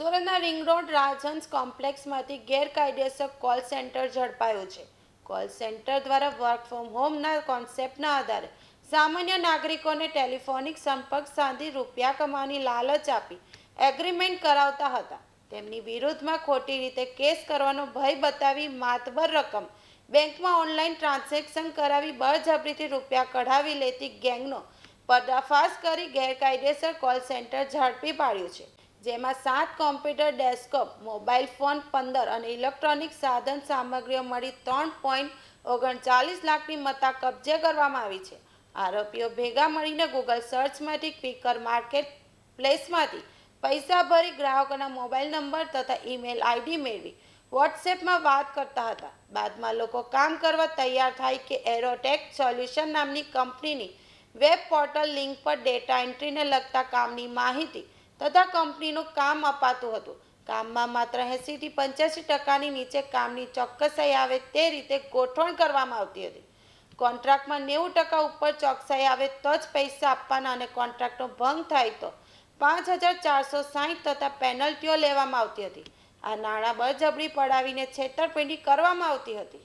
સુરતના ring road રાજહંસ કોમ્પ્લેક્સમાંથી ગેરકાયદેસર call centre ઝડપાયું છે. કોલ સેન્ટર દ્વારા વર્ક ફ્રોમ હોમના કોન્સેપ્ટના આધારે સામાન્ય નાગરિકોને ટેલિફોનિક સંપર્ક સાધી રૂપિયા કમાવાની લાલચ આપી એગ્રીમેન્ટ કરાવતા હતા. તેમની વિરુદ્ધમાં ખોટી રીતે કેસ કરવાનો ભય બતાવી માતબર રકમ બેંકમાં ઓનલાઈન ટ્રાન્ઝેક્શન કરાવી બળજબરીથી રૂપિયા કઢાવી લેતી ગેંગનો પર્દાફાશ કરી ગેરકાયદેસર કોલ સેન્ટર ઝડપી પાડ્યું છે. જેમાં સાત કોમ્પ્યુટર, ડેસ્કટોપ, મોબાઈલ ફોન, પંદર અને ઇલેક્ટ્રોનિક સાધન સામગ્રીઓ મળી ત્રણ પોઈન્ટ ઓગણચાલીસ લાખની મત્તા કબજે કરવામાં આવી છે. આરોપીઓ ભેગા મળીને ગૂગલ સર્ચમાંથી ક્વિકર માર્કેટ પ્લેસમાંથી પૈસા ભરી ગ્રાહકોના મોબાઈલ નંબર તથા ઈમેલ આઈડી મેળવી વોટ્સએપમાં વાત કરતા હતા. બાદમાં લોકો કામ કરવા તૈયાર થાય કે એરોટેક સોલ્યુશન નામની કંપનીની વેબ પોર્ટલ લિંક પર ડેટા એન્ટ્રીને લગતા કામની માહિતી તથા કંપનીનું કામ અપાતું હતું. કામમાં માત્ર એંસીથી પંચ્યાસી ટકાની નીચે કામની ચોક્કસાઈ આવે તે રીતે ગોઠવણ કરવામાં આવતી હતી. કોન્ટ્રાક્ટમાં નેવું ટકા ઉપર ચોકસાઈ આવે તો જ પૈસા આપવાના અને કોન્ટ્રાક્ટનો ભંગ થાય તો પાંચ હજાર ચારસો સાહીઠ તથા પેનલ્ટીઓ લેવામાં આવતી હતી. આ નાણાં બળજબરી પડાવીને છેતરપિંડી કરવામાં આવતી હતી.